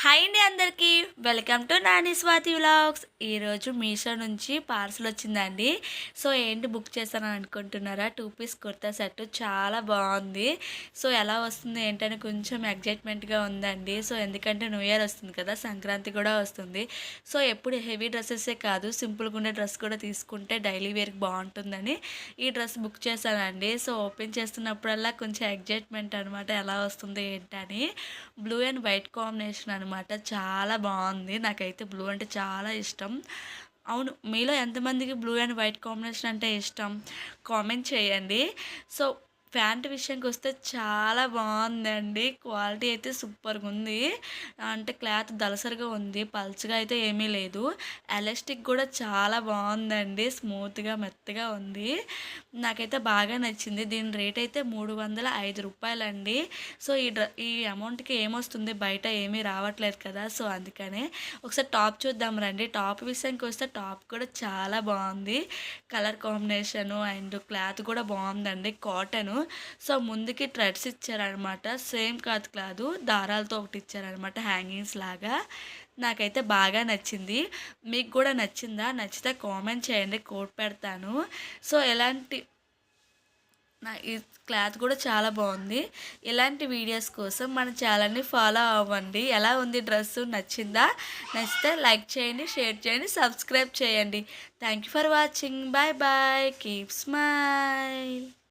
Hi అండి అందరికీ. Welcome to Nani Swathi vlogs. ఈరోజు మీషో నుంచి పార్సల్ వచ్చిందండి. సో ఏంటి బుక్ చేశానని అనుకుంటున్నారా? టూ పీస్ కుర్తా సెట్ చాలా బాగుంది. సో ఎలా వస్తుంది ఏంటని కొంచెం ఎగ్జైట్మెంట్గా ఉందండి. సో ఎందుకంటే న్యూ ఇయర్ వస్తుంది కదా సంక్రాంతి కూడా వస్తుంది. సో ఎప్పుడు హెవీ డ్రెస్సెసే కాదు సింపుల్గా ఉండే డ్రెస్ కూడా తీసుకుంటే డైలీ వేర్కి బాగుంటుందని ఈ డ్రెస్ బుక్ చేశానండి. సో ఓపెన్ చేస్తున్నప్పుడల్లా కొంచెం ఎగ్జైట్మెంట్ అనమాట ఎలా వస్తుంది ఏంటని. బ్లూ అండ్ వైట్ కాంబినేషన్ అనమాట చాలా బాగుంది. నాకైతే బ్లూ అంటే చాలా ఇష్టం. అవును మీలో ఎంతమందికి బ్లూ అండ్ వైట్ కాంబినేషన్ అంటే ఇష్టం? కామెంట్ చేయండి. సో ప్యాంట్ విషయానికి వస్తే చాలా బాగుందండి. క్వాలిటీ అయితే సూపర్గా ఉంది అంటే క్లాత్ దలసరిగా ఉంది. పల్చగా అయితే ఏమీ లేదు. ఎలాస్టిక్ కూడా చాలా బాగుందండి. స్మూత్గా మెత్తగా ఉంది. నాకైతే బాగా నచ్చింది. దీని రేట్ అయితే మూడు వందల ఐదు రూపాయలండి. సో ఈ డ్ర ఈ అమౌంట్కి ఏమొస్తుంది? బయట ఏమీ రావట్లేదు కదా. సో అందుకనే ఒకసారి టాప్ చూద్దాం రండి. టాప్ విషయానికి వస్తే టాప్ కూడా చాలా బాగుంది. కలర్ కాంబినేషను అండ్ క్లాత్ కూడా బాగుందండి. కాటన్ సో ముందుకి థ్రెడ్స్ ఇచ్చారనమాట. సేమ్ క్లాత్ కాదు దారాలతో ఒకటి ఇచ్చారనమాట హ్యాంగింగ్స్ లాగా. నాకైతే బాగా నచ్చింది. మీకు కూడా నచ్చిందా? నచ్చితే కామెంట్ చేయండి కోట్ పెడతాను. సో ఎలాంటి నా ఈ క్లాత్ కూడా చాలా బాగుంది. ఇలాంటి వీడియోస్ కోసం మన ఛానల్ని ఫాలో అవ్వండి. ఎలా ఉంది డ్రెస్? నచ్చిందా? నచ్చితే లైక్ చేయండి షేర్ చేయండి సబ్స్క్రైబ్ చేయండి. Thank you for watching. Bye bye. Keep smile.